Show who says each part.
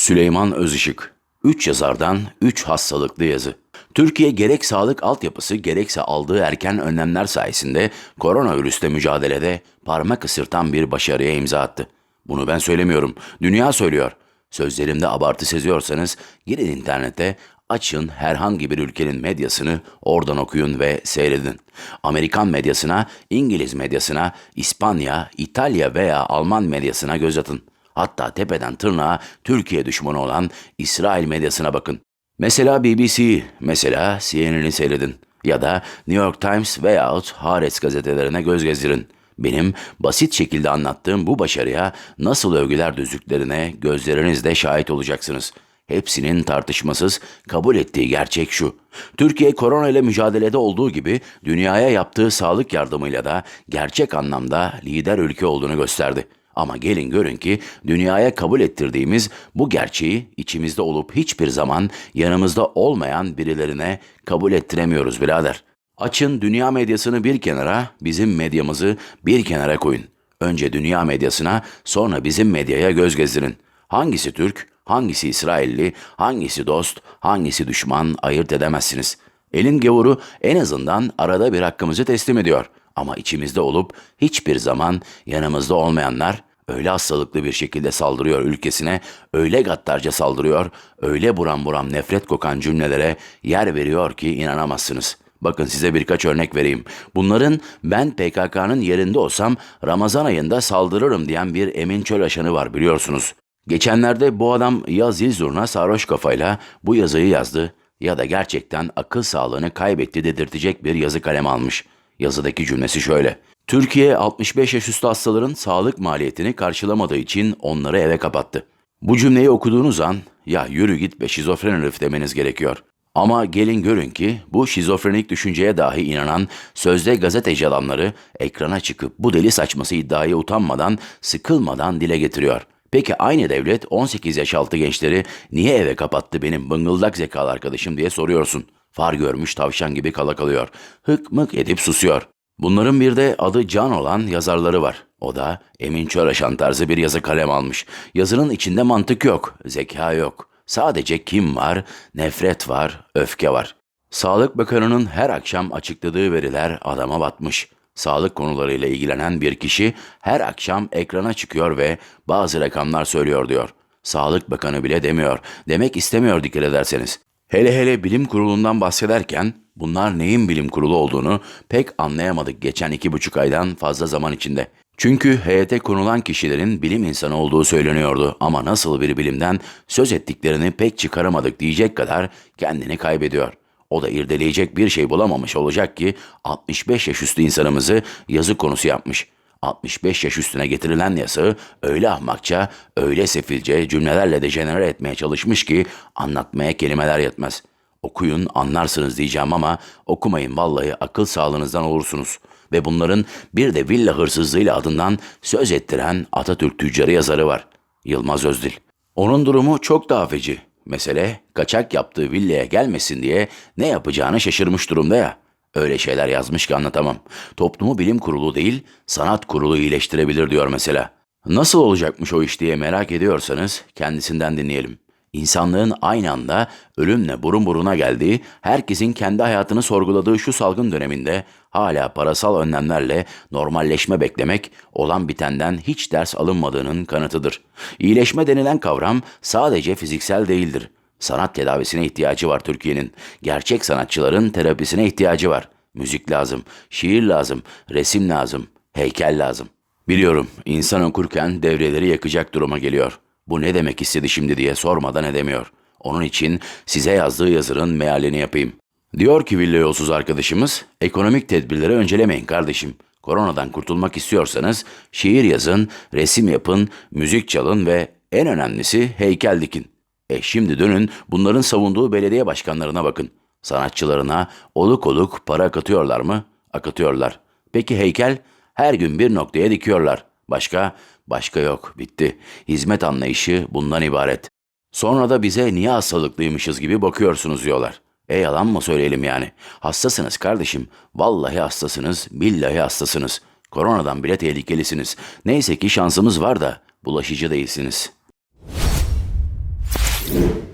Speaker 1: Süleyman Özışık 3 yazardan 3 hastalıklı yazı. Türkiye gerek sağlık altyapısı gerekse aldığı erken önlemler sayesinde koronavirüsle mücadelede parmak ısırtan bir başarıya imza attı. Bunu ben söylemiyorum, dünya söylüyor. Sözlerimde abartı seziyorsanız girin internete, açın herhangi bir ülkenin medyasını oradan okuyun ve seyredin. Amerikan medyasına, İngiliz medyasına, İspanya, İtalya veya Alman medyasına göz atın. Hatta tepeden tırnağa Türkiye düşmanı olan İsrail medyasına bakın. Mesela BBC, mesela CNN'i seyredin. Ya da New York Times veyahut Haaretz gazetelerine göz gezdirin. Benim basit şekilde anlattığım bu başarıya nasıl övgüler düzdüklerine gözlerinizle şahit olacaksınız. Hepsinin tartışmasız kabul ettiği gerçek şu. Türkiye korona ile mücadelede olduğu gibi dünyaya yaptığı sağlık yardımıyla da gerçek anlamda lider ülke olduğunu gösterdi. Ama gelin görün ki dünyaya kabul ettirdiğimiz bu gerçeği içimizde olup hiçbir zaman yanımızda olmayan birilerine kabul ettiremiyoruz birader. Açın dünya medyasını bir kenara, bizim medyamızı bir kenara koyun. Önce dünya medyasına, sonra bizim medyaya göz gezdirin. Hangisi Türk, hangisi İsrailli, hangisi dost, hangisi düşman ayırt edemezsiniz. Elin gavuru en azından arada bir hakkımızı teslim ediyor. Ama içimizde olup hiçbir zaman yanımızda olmayanlar öyle hastalıklı bir şekilde saldırıyor ülkesine, öyle gaddarca saldırıyor, öyle buram buram nefret kokan cümlelere yer veriyor ki inanamazsınız. Bakın size birkaç örnek vereyim. Bunların ben PKK'nın yerinde olsam Ramazan ayında saldırırım diyen bir Emin Çölaşan'ı var biliyorsunuz. Geçenlerde bu adam ya zil zurna sarhoş kafayla bu yazıyı yazdı ya da gerçekten akıl sağlığını kaybetti dedirtecek bir yazı kalem almış. Yazıdaki cümlesi şöyle. Türkiye 65 yaş üstü hastaların sağlık maliyetini karşılamadığı için onları eve kapattı. Bu cümleyi okuduğunuz an ya yürü git be şizofren herif demeniz gerekiyor. Ama gelin görün ki bu şizofrenik düşünceye dahi inanan sözde gazeteci adamları ekrana çıkıp bu deli saçması iddiayı utanmadan, sıkılmadan dile getiriyor. Peki aynı devlet 18 yaş altı gençleri niye eve kapattı benim bıngıldak zekalı arkadaşım diye soruyorsun. Far görmüş tavşan gibi kala kalıyor. Hık mık edip susuyor. Bunların bir de adı Can olan yazarları var. O da Emin Çöreşan tarzı bir yazı kalem almış. Yazının içinde mantık yok, zeka yok. Sadece kim var, nefret var, öfke var. Sağlık Bakanı'nın her akşam açıkladığı veriler adama batmış. Sağlık konularıyla ilgilenen bir kişi her akşam ekrana çıkıyor ve bazı rakamlar söylüyor diyor. Sağlık Bakanı bile demiyor. Demek istemiyor dikkat ederseniz. Hele hele bilim kurulundan bahsederken bunlar neyin bilim kurulu olduğunu pek anlayamadık geçen iki buçuk aydan fazla zaman içinde. Çünkü heyete konulan kişilerin bilim insanı olduğu söyleniyordu ama nasıl bir bilimden söz ettiklerini pek çıkaramadık diyecek kadar kendini kaybediyor. O da irdeleyecek bir şey bulamamış olacak ki 65 yaş üstü insanımızı yazı konusu yapmış. 65 yaş üstüne getirilen yasağı öyle ahmakça, öyle sefilce cümlelerle dejenere etmeye çalışmış ki anlatmaya kelimeler yetmez. Okuyun anlarsınız diyeceğim ama okumayın vallahi akıl sağlığınızdan olursunuz. Ve bunların bir de villa hırsızlığıyla adından söz ettiren Atatürk tüccarı yazarı var. Yılmaz Özdil. Onun durumu çok daha feci. Mesele kaçak yaptığı villaya gelmesin diye ne yapacağını şaşırmış durumda ya. Öyle şeyler yazmış ki anlatamam. Toplumu bilim kurulu değil, sanat kurulu iyileştirebilir diyor mesela. Nasıl olacakmış o iş diye merak ediyorsanız kendisinden dinleyelim. İnsanlığın aynı anda ölümle burun buruna geldiği, herkesin kendi hayatını sorguladığı şu salgın döneminde hala parasal önlemlerle normalleşme beklemek olan bitenden hiç ders alınmadığının kanıtıdır. İyileşme denilen kavram sadece fiziksel değildir. Sanat tedavisine ihtiyacı var Türkiye'nin. Gerçek sanatçıların terapisine ihtiyacı var. Müzik lazım, şiir lazım, resim lazım, heykel lazım. Biliyorum insan okurken devreleri yakacak duruma geliyor. Bu ne demek istedi şimdi diye sormadan edemiyor. Onun için size yazdığı yazının mealini yapayım. Diyor ki villa yolsuz arkadaşımız, ekonomik tedbirleri öncelemeyin kardeşim. Koronadan kurtulmak istiyorsanız şiir yazın, resim yapın, müzik çalın ve en önemlisi heykel dikin. E şimdi dönün bunların savunduğu belediye başkanlarına bakın. Sanatçılarına oluk oluk para akıtıyorlar mı? Akıtıyorlar. Peki heykel? Her gün bir noktaya dikiyorlar. Başka? Başka yok. Bitti. Hizmet anlayışı bundan ibaret. Sonra da bize niye hastalıklıymışız gibi bakıyorsunuz diyorlar. E yalan mı söyleyelim yani? Hastasınız kardeşim. Vallahi hastasınız. Billahi hastasınız. Koronadan bile tehlikelisiniz. Neyse ki şansımız var da bulaşıcı değilsiniz.'' Thank you.